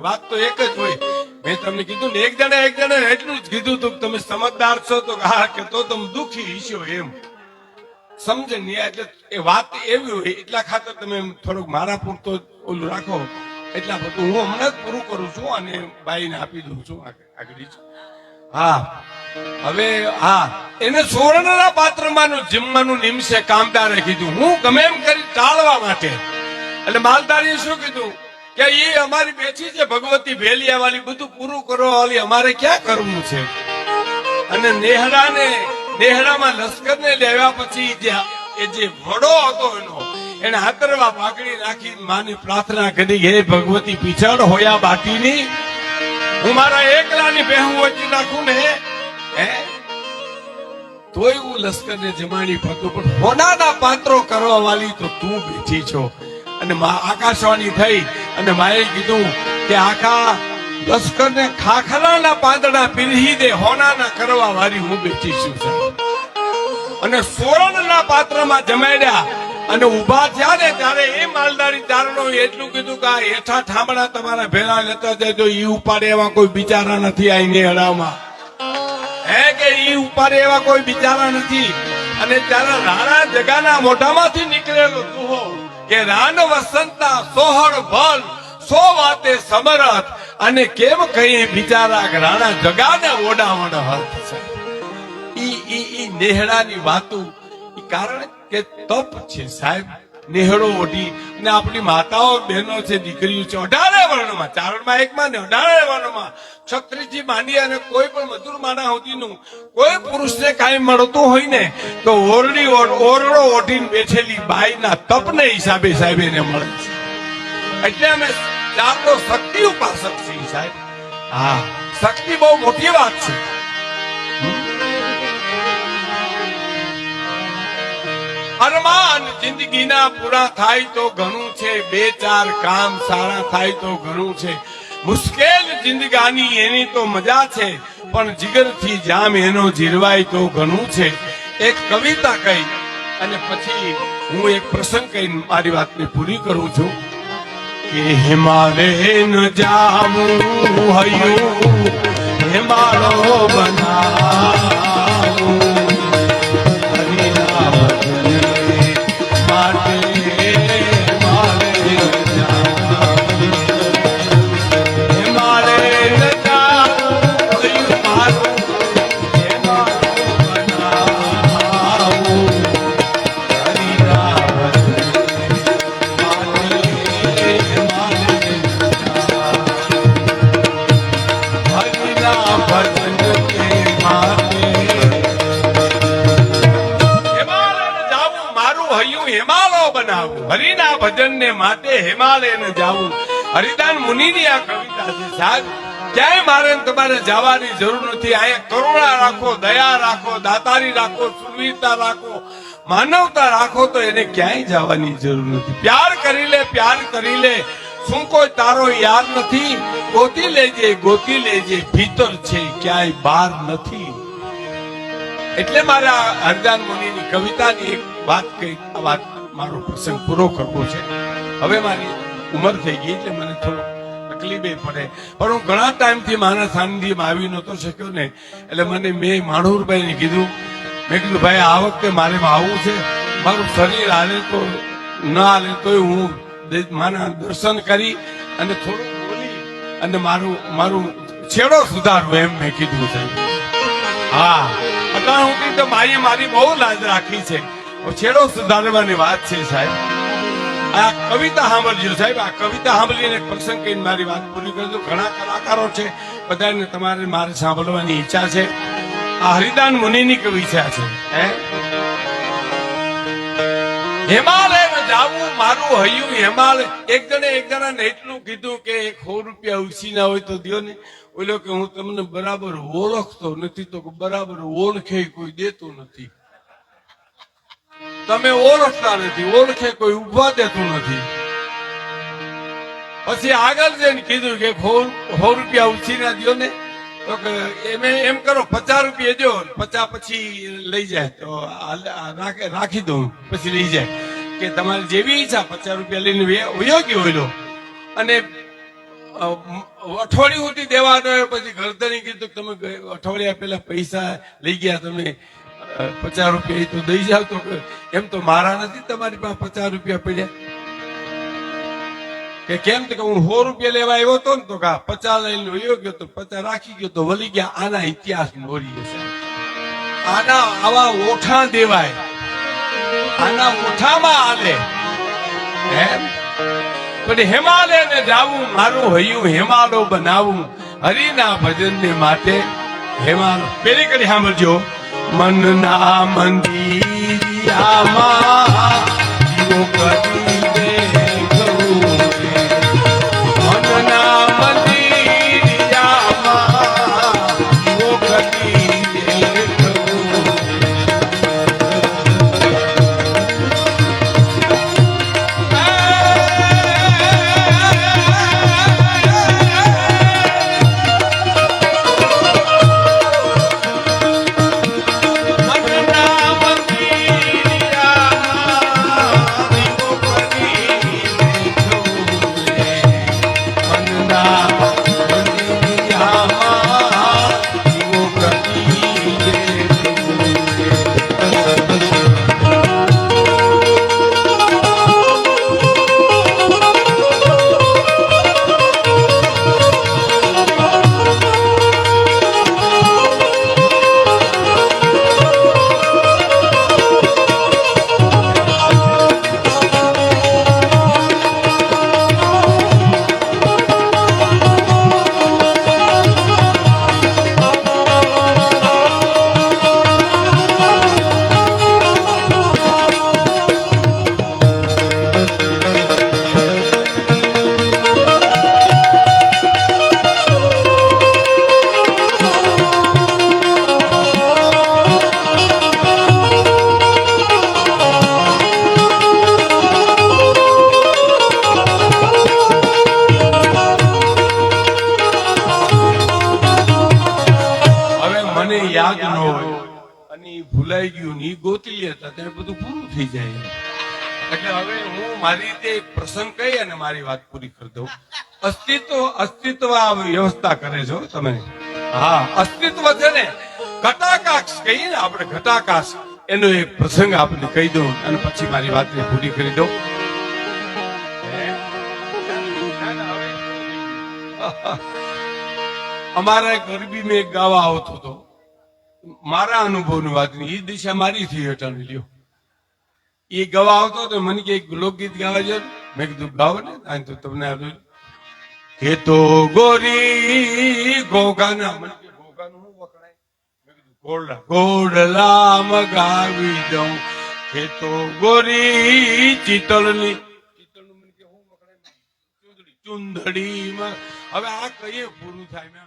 વાત તો એક જ હોય. મેં તમને કીધું ને એક જણા એક જણા એટલું જ કીધું તું તમે સમજદાર છો તો હા, કે તો તમે દુખી છો એમ. સમજે ને એટલે એ વાત એવી હોય, એટલા ખાતર તમે થોડુંક મારા પૂરતો ઓલું રાખો. એટલા બધું હું હમણાં જ પૂરું કરું છું અને બાઈને આપી દઉં છું આગળ હા. હવે, હા. એને સુવર્ણના પાત્રમાં જમવાનું નિમશે કામદારે કીધું. હું ગમે એમ કરી ટાળવા માટે. એટલે માલદારીએ શું કીધું? કે એ અમારી બેઠી છે ભગવતી ભેલિયા વાળી બધું પૂરું કરવા વાળી અમારે ક્યાં કરવું છે? અને નેહડાને નેહડામાં લશ્કરને લેવા પછી એ જે વડો હતો એનો, એને હાથરવા પાકડી નાખી માની પ્રાર્થના કરી, હે ભગવતી પીછળ હોયા બાટીની? હું મારા એકલાની બેહું વચ્ચે નાખું ને, હે? તોય હું લશ્કર ને જમાડી ફરતો, પણ હોનાના પાત્રો કરવા વાળી તો તું બેઠી છો. અને આકાશવાણી થઈ અને માએ કીધું કે આખા લશ્કરને ખાખરાના પાંદડા પીરહી દે, હોનાના કરવા વાળી હું બેઠી છું. અને સુવર્ણના પાત્રમાં જમાડ્યા અને ઊભા થયા ને ત્યારે એ માલદારી ચારણો એટલું કીધું કે આ હેઠા ઠામડા તમારા ભેળા લેતા જજો, ઈ ઉપાડે એવા કોઈ બિચારા નથી આ નેહડામાં હે કે ઈ ઉપાડે એવા કોઈ બિચારા નથી અને ત્યારે રાણા જગાના મોઢામાંથી નીકળેલો દુહો કે રાન વસંતના સોહળ ભલ, સો વાતે સમરથ, અને કેમ કહીએ બિચારા રાણા જગાના ઓડાવણ હર્થ છે. ઈ ઈ નેહડાની વાતું કારણ કે તપ છે સાહેબ. નેહડો ઓઢી ને આપણી માતાઓ બહેનો છે, દીકરીઓ છે, અઢારે વર્ણમાં, ચારણમાં એકમાં ને અઢારે વર્ણમાં. છત્રીજી માંડી અને કોઈ પણ મજૂર માણા સુધીનું કોઈ પુરુષને કાંઈ મળતું હોય ને, તો ઓરડી ઓરડો ઓઢીને બેઠેલી બાઈના તપને હિસાબે સાહેબ એને મળે છે. એટલે અમે ચારનો શક્તિ ઉપાસક છીએ સાહેબ. હા, શક્તિ બહુ મોટી વાત છે. અરમાન જિંદગીના પૂરા થાય તો ઘણું છે, બે ચાર કામ સારા થાય તો ઘણું છે. મુશ્કેલ જિંદગાની એની તો મજા છે, પણ જીગરથી જામ એનો જીરવાય તો ઘણું છે. એક કવિતા કહી, અને પછી હું એક પ્રસંગ કહી મારી વાતને પૂરી કરું છું. કે હિમાલય ન જાવું હયું હિમાલો બનાવું. ભજન ને માટે હિમાલય ને જવું. હરિદાન મુનિની આ કવિતા છે. સાહેબ, ક્યાંય મારે ને તમારે જવાની જરૂર નથી. અહીંયા કરુણા રાખો, દયા રાખો, દાતારી રાખો, સુરવીરતા રાખો, માનવતા રાખો તો એને ક્યાંય જવાની જરૂર નથી. પ્યાર કરી લે, પ્યાર કરી લે. શું કોઈ તારો યાર નથી? ગોતી લેજે ગોતી લેજે. ભીતર છે, ક્યાંય બહાર નથી. એટલે મારા હરદાન મુનિની કવિતાની એક વાત કહી, આ વાત મારો પ્રસંગ પૂરો કરવો છે. હવે મારી ઉંમર થઈ ગઈ એટલે મને થોડો તકલીફ પડે. પણ હું ઘણા ટાઈમથી મારા સાનિધ્યમાં આવી નહોતો શક્યો ને. એટલે મને મેં માણુરભાઈને કીધું. મેં કીધું, ભાઈ, આ વખતે મારે આવવું છે. મારું શરીર હાલે તો, ન હાલે તોય હું મારા દર્શન કરી અને થોડું બોલી અને મારું મારું છેડો સુધારવું એમ મેં કીધું છે. હા. અત્યાર સુધી તો મારી મારી બહુ લાજ રાખી છે. છેડો સુધારવાની વાત છે સાહેબ. આ કવિતા સાંભળજો સાહેબ, આ કવિતા સાંભળીને પ્રસંગ કહીને મારી વાત પૂરી કરજો ઘણા કલાકારો છે, બધાને તમારે મારે સાંભળવાની ઈચ્છા છે. આ હરિદાન મુનિની કવિતા છે હે? જાવું, મારું હૈયું હિમાલય. એક જણે એક જણાને એટલું કીધું કે એક સો રૂપિયા ઉછી ના હોય તો દો ને. ઓલો કે હું તમને બરાબર ઓળખતો નથી, તો બરાબર ઓળખે કોઈ દેતું નથી. તમે ઓળખતા નથી, ઓળખે કોઈ ઊભા દેતું નથી. પછી આગળ જઈને કીધું કે સો રૂપિયા ઉછી ના દ્યો ને. તો એમે એમ કરો, પચાસ રૂપિયા દો પચાસ પછી લઈ જાય. તો રાખે- દઉં, પછી લઈ જાય. કે તમારી જેવી ઈચ્છા, પચાસ રૂપિયા લઈને વે- વયો ગયો ઓલો અને અઠવાડિયું સુધી દેવાનો હોય, પછી ગરદની કીધું તમે અઠવાડિયા પહેલા પૈસા લઈ ગયા તમે. પચાસ રૂપિયા એ તો દઈ જાવ તો એમ તો મારા નથી, તમારી પાસે પચાસ રૂપિયા પડ્યા. કે કેમ કે હું સો રૂપિયા લેવા આવ્યો હતો ને તો કા પચાસ લઈને વયો ગયો તો પચાસ રાખી ગયો તો વળી ગયા, આના ઇતિહાસ મોરી સાહેબ આના આવા ઓઠા દેવાય. આના ઓઠામાં આલે. એમ? પણ હિમાલય ને જાવું, મારું હૈયું હિમાલો બનાવું, હરિના ભજન ને માટે હિમાલો. પેલી કરી સાંભળજો. મનના મંદિરિયામાં ભૂલાઈ ગયું ને ગોતી લેતા ત્યારે બધું પૂરું થઈ જાય એટલે હવે હું મારી રીતે એક પ્રસંગ કહી અને મારી વાત પૂરી કરી દઉં. અસ્તિત્વ અસ્તિત્વ આ વ્યવસ્થા કરે છો તમે? હા, અસ્તિત્વ છે ને ઘટાકાશ કહીએ ને આપણે ઘટાકાશ એનો એક પ્રસંગ આપને કહી દઉં અને પછી મારી વાતને પૂરી કરી દઉં. અમારા ગરબી મેં ગાવા આવતો હતો. મારા અનુભવની વાત નહીં એ દિશા મારી થઈ હેઠળ લ્યો. એ ગવા આવતો તો મને કે લોકગીત ગાવા જો મેં કીધું, ગાવો ને તો તમને આવ્યું કે તો ગોરી ગોગાના, મને મગાવી દઉં. કે ગોરી ચિતળની ચુંદડીમાં. હવે આ કઈ પૂરું થાય, મેં